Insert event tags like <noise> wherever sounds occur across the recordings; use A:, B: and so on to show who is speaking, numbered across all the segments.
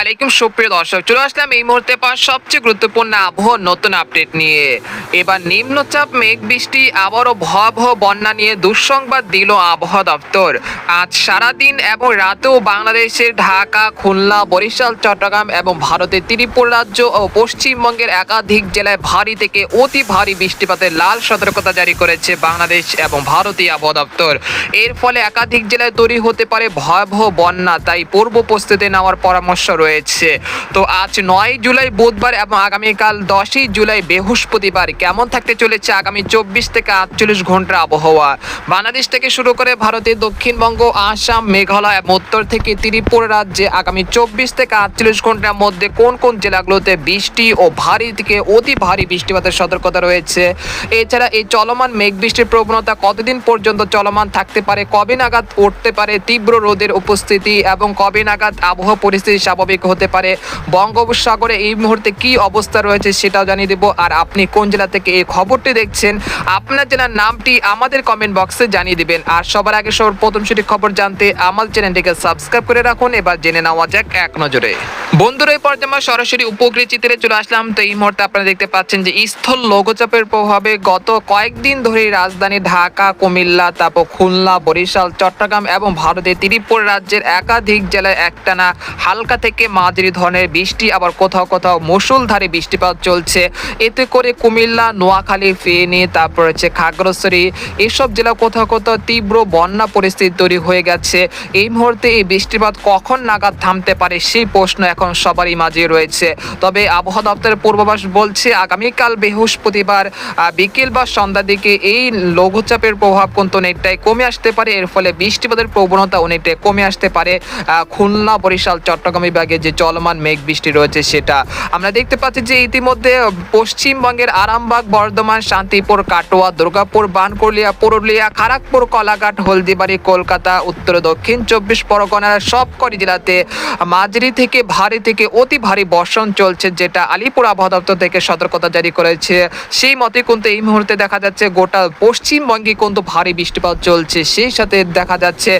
A: আলাইকুম, সুপ্রিয় দর্শক। চলে আসলাম এই মুহূর্তে পাওয়া সবচেয়ে গুরুত্বপূর্ণ আবহাওয়ার নতুন আপডেট নিয়ে। এবার নিম্নচাপ, মেঘ বৃষ্টি, আবারও ভয়াবহ বন্যা নিয়ে দুঃসংবাদ দিল আবহাওয়া দপ্তর। আজ সারাদিন এবং রাতেও বাংলাদেশের ঢাকা, খুলনা, বরিশাল, চট্টগ্রাম এবং ভারতের ত্রিপুরা রাজ্য ও পশ্চিমবঙ্গের একাধিক জেলায় ভারী থেকে অতি ভারী বৃষ্টিপাতের লাল সতর্কতা জারি করেছে বাংলাদেশ এবং ভারতীয় আবহাওয়া দপ্তর। এর ফলে একাধিক জেলায় তৈরি হতে পারে ভয়াবহ বন্যা, তাই পূর্ব প্রস্তুতি নেওয়ার পরামর্শ রয়েছে তো আজ নয় জুলাই বুধবার এবং আগামীকাল দশই জুলাই বৃহস্পতিবার কেমন থাকতে চলেছে আগামী চব্বিশ থেকে আটচল্লিশ ঘণ্টার আবহাওয়া? বাংলাদেশ থেকে শুরু করে ভারতের দক্ষিণবঙ্গ, আসাম, মেঘালয় এবং উত্তর থেকে ত্রিপুরা রাজ্যে আগামী চব্বিশ থেকে আটচল্লিশ ঘণ্টার মধ্যে কোন কোন জেলাগুলোতে বৃষ্টি ও ভারী থেকে অতি ভারী বৃষ্টিপাতের সতর্কতা রয়েছে? এছাড়া এই চলমান মেঘ বৃষ্টির প্রবণতা কতদিন পর্যন্ত চলমান থাকতে পারে? কবে নাগাদ উঠতে পারে তীব্র রোদের উপস্থিতি? এবং কবে নাগাদ আবহাওয়া পরিস্থিতি স্বাভাবিক হতে পারে। বঙ্গোপসাগরে এই মুহূর্তে কি অবস্থা রয়েছে সেটাও জানিয়ে দেবো। আর আপনি কোন জেলা থেকে এই খবরটি দেখছেন, আপনার জেলার নামটি আমাদের কমেন্ট বক্সে জানিয়ে দিবেন। আর সবার আগে সবার প্রথম সঠিক খবর জানতে আমার চ্যানেলটিকে সাবস্ক্রাইব করে রাখুন। এবার জেনে নেওয়া যাক এক নজরে। বন্ধুরা, এই পর্যায়ে সরাসরি উপকৃত চিত্রে চলে আসলাম। তো এই মুহূর্তে আপনারা দেখতে পাচ্ছেন যে স্থল লঘুচাপের প্রভাবে গত কয়েকদিন ধরে রাজধানী ঢাকা, কুমিল্লা, তারপর খুলনা, বরিশাল, চট্টগ্রাম এবং ভারতের ত্রিপুরা রাজ্যের একাধিক জেলায় একটানা হালকা থেকে মাঝারি ধরনের বৃষ্টি, আবার কোথাও কোথাও মুষলধারে বৃষ্টিপাত চলছে। এতে করে কুমিল্লা, নোয়াখালী, ফেনী, তারপর হচ্ছে খাগড়াছড়ি, এসব জেলা কোথাও কোথাও তীব্র বন্যা পরিস্থিতি তৈরি হয়ে গেছে। এই মুহূর্তে এই বৃষ্টিপাত কখন নাগাদ থামতে পারে সেই প্রশ্ন এখন সবারই মাঝে রয়েছে। তবে আবহাওয়া দপ্তরের পূর্বাভাস বলছে, আগামীকাল বৃহস্পতিবার বিকেল বা সন্ধ্যার দিকে এই লঘুচাপের প্রভাব কিন্তু অনেকটাই কমে আসতে পারে। এর ফলে বৃষ্টিপাতের প্রবণতা অনেকটাই কমে আসতে পারে। খুলনা, বরিশাল, চট্টগ্রাম বিভাগে যে চলমান মেঘ বৃষ্টি রয়েছে সেটা। আমরা দেখতে পাচ্ছি যে ইতিমধ্যে পশ্চিমবঙ্গের আরামবাগ, বর্ধমান, শান্তিপুর, কাটোয়া, দুর্গাপুর, বানকুলিয়া, পুরুলিয়া খড়গপুর কলাঘাট, হলদিবাড়ি, কলকাতা, উত্তর, দক্ষিণ চব্বিশ পরগনার সবকটি জেলাতে মাঝারি থেকে ভারী থেকে অতি ভারী বর্ষণ চলছে, যেটা আলিপুর আবহাওয়া দপ্তর থেকে সতর্কতা জারি করেছে। সেই মতে কিন্তু এই মুহূর্তে দেখা যাচ্ছে গোটা পশ্চিমবঙ্গে কিন্তু ভারী বৃষ্টিপাত চলছে। সেই সাথে দেখা যাচ্ছে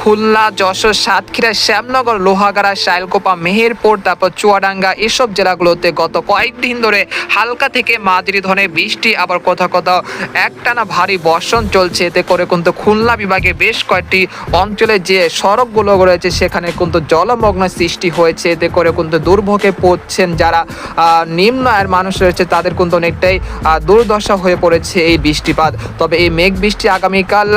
A: খুলনা, যশোর, সাতক্ষীরা, শ্যামনগর, লোহাগাড়া শাইলকোপা মেহেরপুর, তারপর চুয়াডাঙ্গা, এসব জেলাগুলোতে গত কয়েকদিন ধরে হালকা থেকে মাঝারি ধরনের বৃষ্টি, আবার কোথাও কোথাও একটানা ভারী বর্ষণ চলছে। এতে করে কিন্তু খুলনা বিভাগে বেশ কয়েকটি অঞ্চলে যে সড়কগুলো রয়েছে, সেখানে কিন্তু জলমগ্ন সৃষ্টি হয়েছে। এতে করে কিন্তু দুর্ভোগে পড়ছেন যারা নিম্ন আয়ের মানুষ রয়েছে, তাদের কিন্তু অনেকটাই দুর্দশা হয়ে পড়েছে এই বৃষ্টিপাত। তবে এই মেঘ বৃষ্টি আগামীকাল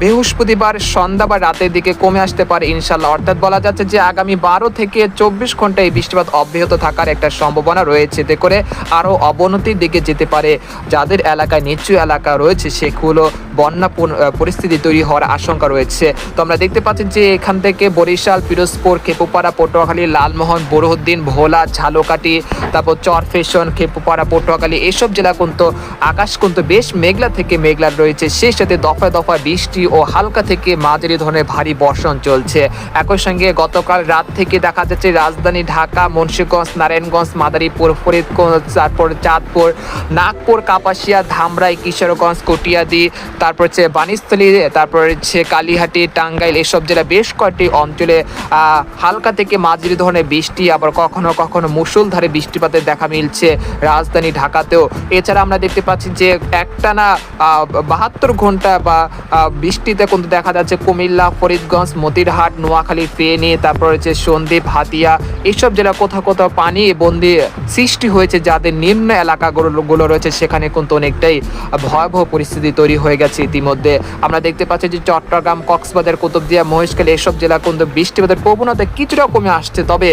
A: বৃহস্পতিবার সন্ধ্যা বা রাতের দিকে কমে আসতে পারে ইনশাল্লাহ অর্থাৎ বলা যাচ্ছে যে আগামী বারো থেকে চব্বিশ ঘণ্টা এই বৃষ্টিপাত অব্যাহত থাকার একটা সম্ভাবনা রয়েছে। এতে করে আরও অবনতির দিকে যেতে পারে। যাদের এলাকায় নিচু এলাকা রয়েছে, সেগুলো বন্যা পরিস্থিতি তৈরি হওয়ার আশঙ্কা রয়েছে। তো আমরা দেখতে পাচ্ছি যে এখান থেকে বরিশাল, পিরোজপুর, খেপুপাড়া, পটুয়াখালী, লালমোহন, বরহুদ্দিন, ভোলা ঝালকাটি তারপর চরফেশন, খেপুপাড়া, পটুয়াখালী, এসব জেলা কিন্তু আকাশ কিন্তু বেশ মেঘলা থেকে মেঘলা রয়েছে। সেই সাথে দফায় দফায় বৃষ্টি ও হালকা থেকে মাঝারি ধরনের ভারী বর্ষণ চলছে। একই সঙ্গে গতকাল রাত থেকে দেখা যাচ্ছে রাজধানী ঢাকা, মুন্সীগঞ্জ, নারায়ণগঞ্জ, মাদারীপুর, ফরিদগঞ্জ, তারপর চাঁদপুর, নাগপুর, কাপাসিয়া, ধামরাই, কিশোরগঞ্জ, কটিয়াদি, তারপর হচ্ছে বানিস্থলী তারপর হচ্ছে কালীহাটি, টাঙ্গাইল এসব জেলা বেশ কয়েকটি অঞ্চলে হালকা থেকে মাঝারি ধরনের বৃষ্টি, আবার কখনো কখনো মুষলধারে বৃষ্টিপাতের দেখা মিলছে রাজধানী ঢাকাতেও। এছাড়া আমরা দেখতে পাচ্ছি যে একটানা বাহাত্তর ঘণ্টা বা বৃষ্টিতে কিন্তু দেখা যাচ্ছে কুমিল্লা, ফরিদগঞ্জ, মতিরহাট, নোয়াখালী, ফেনী, তারপর হচ্ছে সন্দ্বীপ হাতিয়া এইসব জেলা কোথাও কোথাও পানি বন্দি সৃষ্টি হয়েছে যাদের নিম্ন এলাকাগুলো গুলো রয়েছে, সেখানে কিন্তু অনেকটাই ভয়াবহ পরিস্থিতি তৈরি হয়ে গেছে ইতিমধ্যে। আমরা দেখতে পাচ্ছি যে চট্টগ্রাম, কক্সবাজার, কুতুবদিয়া, মহেশখালী এসব জেলা কিন্তু বৃষ্টিপাতের প্রবণতা কিছুটা কমে আসছে। তবে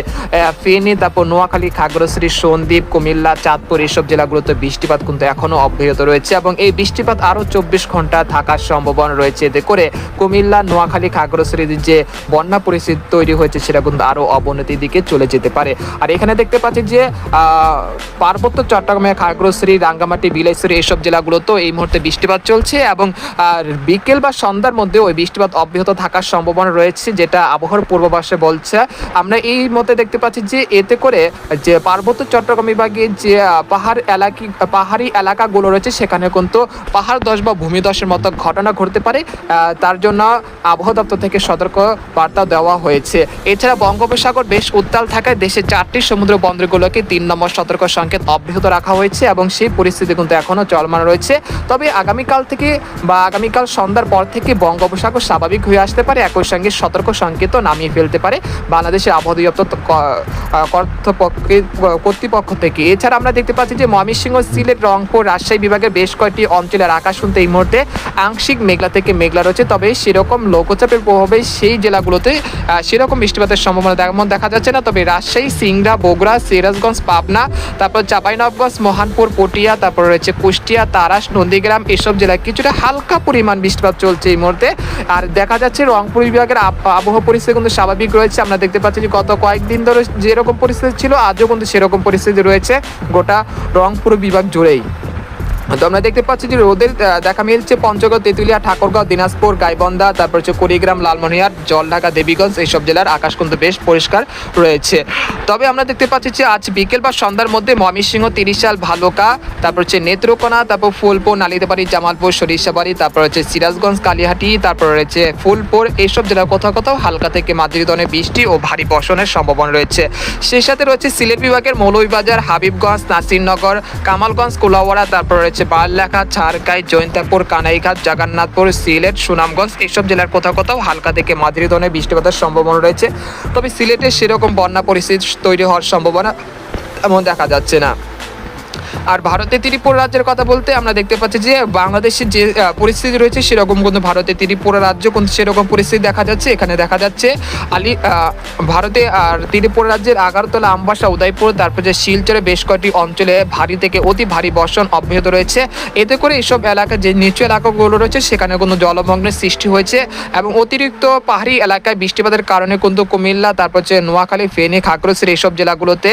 A: ফেনী, তারপর নোয়াখালী, খাগড়াছড়ি, সন্দ্বীপ, কুমিল্লা, চাঁদপুর এসব জেলাগুলোতে বৃষ্টিপাত কিন্তু এখনও অব্যাহত রয়েছে এবং এই বৃষ্টিপাত আরও চব্বিশ ঘণ্টা থাকার সম্ভাবনা রয়েছে। এতে করে কুমিল্লা, নোয়াখালী, খাগড়াছড়ির যে বন্যা পরিস্থিতি তৈরি হয়েছে, সেটা কিন্তু আরও অবনতির দিকে চলে যেতে পারে। আর এখানে দেখতে পাচ্ছি যে পার্বত্য চট্টগ্রামে খাগড়াছড়ি, রাঙ্গামাটি বিলাইছড়ি এসব জেলাগুলোতেও এই মুহূর্তে বৃষ্টিপাত চলছে এবং বিকেল বা সন্ধ্যার মধ্যে ওই বৃষ্টিপাত অব্যাহত থাকার সম্ভাবনা রয়েছে, যেটা আবহাওয়ার পূর্বাভাসে বলছে। আমরা এই মতে দেখতে পাচ্ছি যে, এতে করে যে পার্বত্য চট্টগ্রাম বিভাগে যে পাহাড় এলাকি, পাহাড়ি এলাকাগুলো রয়েছে, সেখানে কিন্তু পাহাড় ধস বা ভূমিধসের মতো ঘটনা ঘটতে পারে। তার জন্য আবহাওয়া দপ্তর থেকে সতর্ক বার্তা দেওয়া হয়েছে। এছাড়া বঙ্গোপ বঙ্গোপসাগর বেশ উত্তাল থাকায় দেশের চারটি সমুদ্র বন্দরগুলোকে তিন নম্বর সতর্ক সংকেত অব্যাহত রাখা হয়েছে এবং সেই পরিস্থিতি কিন্তু এখনও চলমান রয়েছে। তবে আগামীকাল থেকে বা আগামীকাল সন্ধ্যার পর থেকে বঙ্গোপসাগর স্বাভাবিক হয়ে আসতে পারে, একই সঙ্গে সতর্ক সংকেতও নামিয়ে ফেলতে পারে বাংলাদেশের আবহাওয়া দপ্তর কর্তৃপক্ষ থেকে। এছাড়া আমরা দেখতে পাচ্ছি যে ময়মনসিংহ, সিলেট, রংপুর, রাজশাহী বিভাগের বেশ কয়েকটি অঞ্চলের আকাশ শুনতে এই মুহূর্তে আংশিক মেঘলা থেকে মেঘলা রয়েছে। তবে সেরকম লঘুচাপের প্রভাবে সেই জেলাগুলোতে সেরকম বৃষ্টিপাতের সম্ভাবনা তেমন দেখা যাচ্ছে না। তবে রাজশাহী, সিংড়া, বগুড়া, সিরাজগঞ্জ, পাবনা, তারপর চাঁপাইনবগঞ্জ মহানপুর, পটিয়া, তারপর রয়েছে কুষ্টিয়া, তারাস, নন্দীগ্রাম, এসব জেলায় কিছুটা হালকা পরিমাণ বৃষ্টিপাত চলছে এই মুহূর্তে। আর দেখা যাচ্ছে রংপুর বিভাগের আব- আবহাওয়া পরিস্থিতি কিন্তু স্বাভাবিক রয়েছে। আমরা দেখতে পাচ্ছি যে গত কয়েকদিন ধরে যেরকম পরিস্থিতি ছিল, আজও কিন্তু সেরকম পরিস্থিতি রয়েছে গোটা রংপুর বিভাগ জুড়েই। তো আমরা দেখতে পাচ্ছি যে রোদের দেখা মিলছে পঞ্চগড়, তেঁতুলিয়া, ঠাকুরগাঁও, দিনাজপুর, গাইবন্ধা, তারপর হচ্ছে কুড়িগ্রাম, লালমনিরহাট, জলঢাকা, দেবীগঞ্জ এইসব জেলার আকাশ কিন্তু বেশ পরিষ্কার রয়েছে। তবে আমরা দেখতে পাচ্ছি যে আজ বিকেল বা সন্ধ্যার মধ্যে ময়মনসিংহ, তিরিশাল, ভালুকা, তারপর হচ্ছে নেত্রকোনা, তারপর ফুলপুর নালিতাবাড়ি জামালপুর, সরিষাবাড়ি, তারপর হচ্ছে সিরাজগঞ্জ, কালিহাটি, তারপর রয়েছে ফুলপুর, এইসব জেলার কোথাও কোথাও হালকা থেকে মাঝারি ধরনের বৃষ্টি ও ভারী বর্ষণের সম্ভাবনা রয়েছে। সেই সাথে রয়েছে সিলেট বিভাগের মৌলভীবাজার, হাবিবগঞ্জ, নাসিরনগর, কামালগঞ্জ, কুলাওয়াড়া, তারপর রয়েছে বারলেখা ছাড়কাই জৈন্তাপুর, কানাইঘাট, জগন্নাথপুর, সিলেট, সুনামগঞ্জ এইসব জেলার কোথাও কোথাও হালকা থেকে মাঝারি ধরনের বৃষ্টিপাতের সম্ভাবনা রয়েছে। তবে সিলেটে সেরকম বন্যা পরিস্থিতি তৈরি হওয়ার সম্ভাবনা এমন দেখা যাচ্ছে না। আর ভারতের ত্রিপুরা রাজ্যের কথা বলতে আমরা দেখতে পাচ্ছি যে বাংলাদেশের যে পরিস্থিতি রয়েছে সেরকম কিন্তু ভারতের ত্রিপুরা রাজ্য কিন্তু সেরকম পরিস্থিতি দেখা যাচ্ছে। এখানে দেখা যাচ্ছে আলি ভারতে আর ত্রিপুরা রাজ্যের আগারতলা, আমবাসা, উদয়পুর, তারপর যে শিলচরে বেশ কয়েকটি অঞ্চলে ভারী থেকে অতি ভারী বর্ষণ অব্যাহত রয়েছে। এতে করে এইসব এলাকা যে নিচু এলাকাগুলো রয়েছে সেখানে কোনো জলমগ্নের সৃষ্টি হয়েছে এবং অতিরিক্ত পাহাড়ি এলাকায় বৃষ্টিপাতের কারণে কিন্তু কুমিল্লা, তারপর হচ্ছে নোয়াখালী, ফেনী, খাগড়াছড়ি এইসব জেলাগুলোতে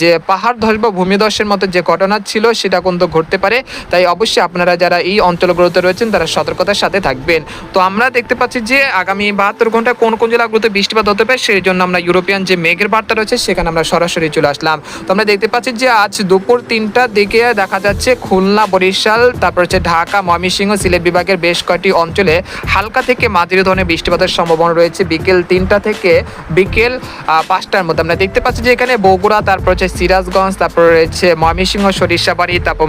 A: যে পাহাড় ধস বা ভূমিধসের মতো যে ঘটনা ছিল, সেটা কিন্তু ঘটতে পারে। তাই অবশ্যই আপনারা যারা এই অঞ্চলগুলোতে রয়েছেন, তারা সতর্কতার সাথে থাকবেন। তো আমরা দেখতে পাচ্ছি যে আগামী বাহাত্তর ঘন্টায় কোন কোন জেলাগুলোতে বৃষ্টিপাত হতে পারে, সেই জন্য আমরা ইউরোপিয়ান যে মেঘের বার্তা রয়েছে, সেখানে আমরা সরাসরি চলে আসলাম। তো আমরা দেখতে পাচ্ছি যে আজ দুপুর তিনটার দিকে দেখা যাচ্ছে খুলনা, বরিশাল, তারপর হচ্ছে ঢাকা, ময়মনসিংহ, সিলেট বিভাগের বেশ কয়েকটি অঞ্চলে হালকা থেকে মাঝারি ধরনের বৃষ্টিপাতের সম্ভাবনা রয়েছে। বিকেল তিনটা থেকে বিকেল পাঁচটার মধ্যে। আমরা দেখতে পাচ্ছি যে এখানে বগুড়া, তারপর হচ্ছে সিরাজগঞ্জ, তারপর রয়েছে ময়মনসিংহ সরিষাবাড়ি তারপর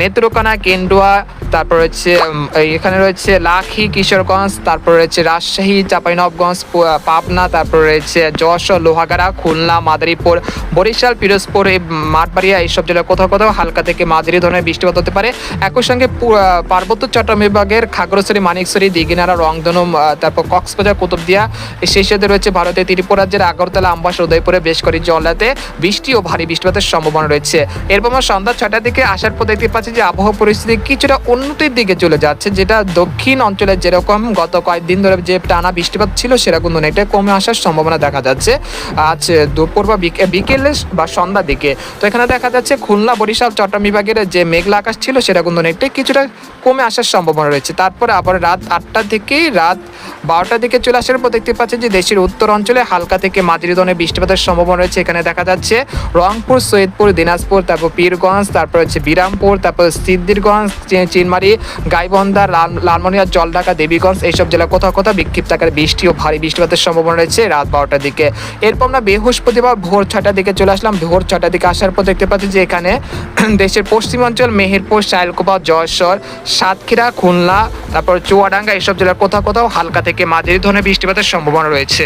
A: নেত্রকোনা, কেন্ডুয়া, তারপর হচ্ছে এখানে রয়েছে লাখি, কিশোরগঞ্জ, তারপর রয়েছে রাজশাহী, চাঁপাইনবগঞ্জ পাবনা, তারপর রয়েছে যশোর, লোহাগাড়া, খুলনা, মাদারীপুর, বরিশাল, পিরোজপুর, এই মাঠবাড়িয়া, এইসব জেলার কোথাও কোথাও হালকা থেকে মাঝারি ধরনের বৃষ্টিপাত হতে পারে। একই সঙ্গে পার্বত্য চট্টগ্রাম বিভাগের খাগড়াছড়ি, মানিকছড়ি দিঘিনাড়া রংধনু তারপর কক্সবাজার, কুতুবদিয়া সেই সাথে রয়েছে ভারতের ত্রিপুরা রাজ্যের আগরতলা, আমবাসা, উদয়পুরে বেশ কয়েকটি জেলাতে বৃষ্টি ও ভারী বৃষ্টিপাতের সম্ভাবনা রয়েছে। এরপর আমরা সন্ধ্যা ছটার দিকে আসার পর দেখতে পাচ্ছি যে আবহাওয়া পরিস্থিতি কিছুটা উন্নতির দিকে চলে যাচ্ছে, যেটা দক্ষিণ অঞ্চলে যেরকম গত কয়েকদিন ধরে যে টানা বৃষ্টিপাত ছিল সেরকম অনেকটা কমে আসার সম্ভাবনা দেখা যাচ্ছে আজ দুপুর বা বিকে- বিকেলে বা সন্ধ্যার দিকে। তো এখানে দেখা যাচ্ছে খুলনা, বরিশাল, চট্টগ্রাম বিভাগের যে মেঘলা আকাশ ছিল সেটা কিন্তু অনেকটাই কিছুটা কমে আসার সম্ভাবনা রয়েছে। তারপরে আবার রাত আটটা থেকে রাত বারোটার দিকে চলে আসার পর দেখতে পাচ্ছেন যে দেশের উত্তর অঞ্চলে হালকা থেকে মাঝারি ধরনের বৃষ্টিপাতের সম্ভাবনা রয়েছে। এখানে দেখা যাচ্ছে রংপুর, সৈয়দপুর, দিনাজপুর, তারপর পীরগঞ্জ, তারপর হচ্ছে বিরামপুর, তারপর সিদ্দিরগঞ্জ চিনমারি, গাইবন্ধা, লাল লালমনিয়া, জলঢাকা, দেবীগঞ্জ এইসব জেলা কোথাও কোথাও বিক্ষিপ্ত আকারে বৃষ্টি ও ভারী বৃষ্টিপাতের সম্ভাবনা রয়েছে রাত বারোটার দিকে। এরপর আমরা বৃহস্পতিবার ভোর ছটার দিকে চলে আসলাম। ভোর ছটার দিকে আসার পর দেখতে পাচ্ছি যে এখানে <clears throat> দেশের পশ্চিমাঞ্চল, মেহেরপুর শাইলকোপা জয়সর সাতক্ষীরা, খুলনা, তারপর চুয়াডাঙ্গা এইসব জেলার কোথাও কোথাও হালকা থেকে মাঝারি ধরনের বৃষ্টিপাতের সম্ভাবনা রয়েছে।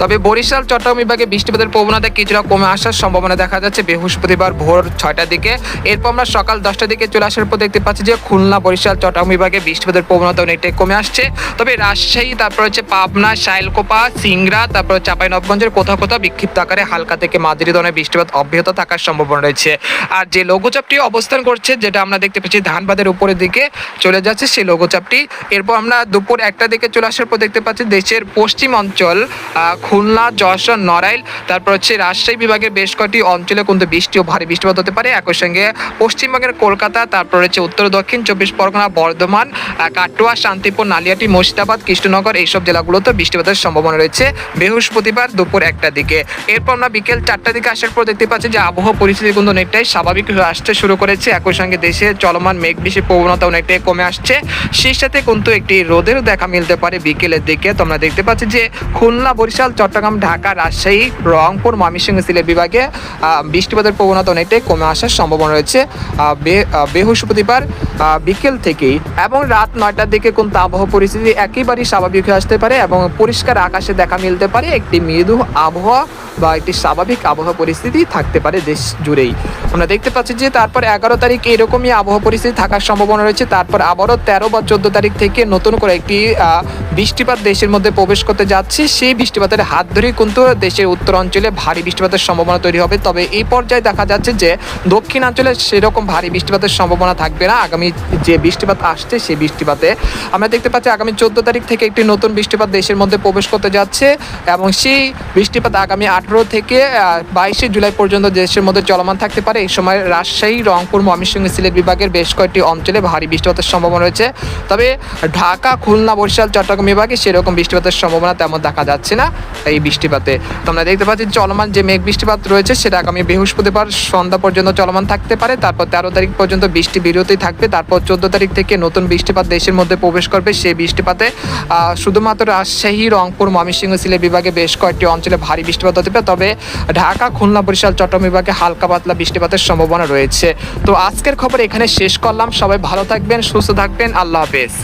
A: তবে বরিশাল, চট্টগ্রাম বিভাগে বৃষ্টিপাতের প্রবণতা কিছুটা কমে আসার সম্ভাবনা দেখা যাচ্ছে। বৃহস্পতিবার ভোর ছয়টার দিকে। এরপর আমরা সকাল দশটার দিকে চলে আসার পর দেখতে পাচ্ছি যে খুলনা, বরিশাল, চট্টগ্রাম বিভাগে বৃষ্টিপাতের প্রবণতা অনেকটাই কমে আসছে। তবে রাজশাহী, তারপর হচ্ছে পাবনা, শাইলকোপা, সিংড়া, তারপর চাঁপাইনবগঞ্জের কোথাও কোথাও বিক্ষিপ্ত আকারে হালকা থেকে মাঝারি ধরনের বৃষ্টিপাত অব্যাহত থাকার সম্ভাবনা রয়েছে। আর যে লঘুচাপটি অবস্থান করছে, যেটা আমরা দেখতে পাচ্ছি ধানবাদের উপরের দিকে চলে যাচ্ছে সেই লঘুচাপটি। এরপর আমরা দুপুর একটা দিকে চলে আসার পর দেখতে পাচ্ছি দেশের পশ্চিম অঞ্চল খুলনা, যশোর, নড়াইল, তারপর হচ্ছে রাজশাহী বিভাগের বেশ কয়েকটি অঞ্চলে কিন্তু বৃষ্টি ও ভারী বৃষ্টিপাত হতে পারে। একই সঙ্গে পশ্চিমবঙ্গের কলকাতা, তারপর হচ্ছে উত্তর, দক্ষিণ, চব্বিশ পরগনা, বর্ধমান কাটোয়া, শান্তিপুর, নালিয়াটি, মুর্শিদাবাদ, কৃষ্ণনগর এইসব জেলাগুলোতে বৃষ্টিপাতের সম্ভাবনা রয়েছে বৃহস্পতিবার দুপুর একটা দিকে। এরপর আমরা বিকেল চারটার দিকে আসার পর দেখতে পাচ্ছি যে আবহাওয়া পরিস্থিতি কিন্তু অনেকটাই স্বাভাবিক আসতে শুরু করেছে। একই সঙ্গে দেশে চলমান মেঘ বৃষ্টির প্রবণতা অনেকটাই কমে আসছে। সেই সাথে কিন্তু একটি রোদের দেখা মিলতে পারে বিকেলের দিকে। তো আমরা দেখতে পাচ্ছি যে খুলনা, বরিশাল বরিশাল চট্টগ্রাম, ঢাকা, রাজশাহী, রংপুর, ময়মনসিংহ সিলেট বিভাগে বৃষ্টিপাতের প্রবণতা অনেকটাই কমে আসার সম্ভাবনা রয়েছে। বৃহস্পতিবার বিকেল থেকেই এবং রাত নয়টার দিকে কিন্তু আবহাওয়া পরিস্থিতি একেবারেই স্বাভাবিক হয়ে আসতে পারে এবং পরিষ্কার আকাশে দেখা মিলতে পারে। একটি মৃদু আবহাওয়া বা একটি স্বাভাবিক আবহাওয়া পরিস্থিতি থাকতে পারে দেশ জুড়েই। আমরা দেখতে পাচ্ছি যে তারপর এগারো তারিখ এরকমই আবহাওয়া পরিস্থিতি থাকার সম্ভাবনা রয়েছে। তারপর আবারও তেরো বা চোদ্দ তারিখ থেকে নতুন করে একটি বৃষ্টিপাত দেশের মধ্যে প্রবেশ করতে যাচ্ছে। সেই বৃষ্টিপাতের হাত ধরেই কিন্তু দেশের উত্তর অঞ্চলে ভারী বৃষ্টিপাতের সম্ভাবনা তৈরি হবে। তবে এই পর্যায়ে দেখা যাচ্ছে যে দক্ষিণাঞ্চলে সেরকম ভারী বৃষ্টিপাতের সম্ভাবনা থাকবে না। আগামী যে বৃষ্টিপাত আসছে, সেই বৃষ্টিপাতে আমরা দেখতে পাচ্ছি আগামী চোদ্দ তারিখ থেকে একটি নতুন বৃষ্টিপাত দেশের মধ্যে প্রবেশ করতে যাচ্ছে এবং সেই বৃষ্টিপাত আগামী আঠেরো থেকে বাইশে জুলাই পর্যন্ত দেশের মধ্যে চলমান থাকতে পারে। এই সময় রাজশাহী, রংপুর, ময়মনসিংহ সিলেট বিভাগের বেশ কয়েকটি অঞ্চলে ভারী বৃষ্টিপাতের সম্ভাবনা রয়েছে। তবে ঢাকা, খুলনা, বরিশাল, চট্টগ্রাম বিভাগে সেরকম বৃষ্টিপাতের সম্ভাবনা তেমন দেখা যাচ্ছে না। এই বৃষ্টিপাতে। তো আমরা দেখতে পাচ্ছি চলমান যে মেঘ বৃষ্টিপাত রয়েছে, সেটা আগামী বৃহস্পতিবার সন্ধ্যা পর্যন্ত চলমান থাকতে পারে। তারপর তেরো তারিখ পর্যন্ত বৃষ্টি বিরতি থাকবে। তারপর চোদ্দ তারিখ থেকে নতুন বৃষ্টিপাত দেশের মধ্যে প্রবেশ করবে। সেই বৃষ্টিপাতে শুধুমাত্র রাজশাহী, রংপুর, ময়মনসিংহ, সিলেট বিভাগে বেশ কয়েকটি অঞ্চলে ভারী বৃষ্টিপাত হতে পারে। তবে ঢাকা, খুলনা, বরিশাল, চট্টগ্রাম বিভাগে হালকা পাতলা বৃষ্টিপাতের সম্ভাবনা রয়েছে। তো আজকের খবর এখানে শেষ করলাম। সবাই ভালো থাকবেন, সুস্থ থাকবেন। আল্লাহ হাফেজ।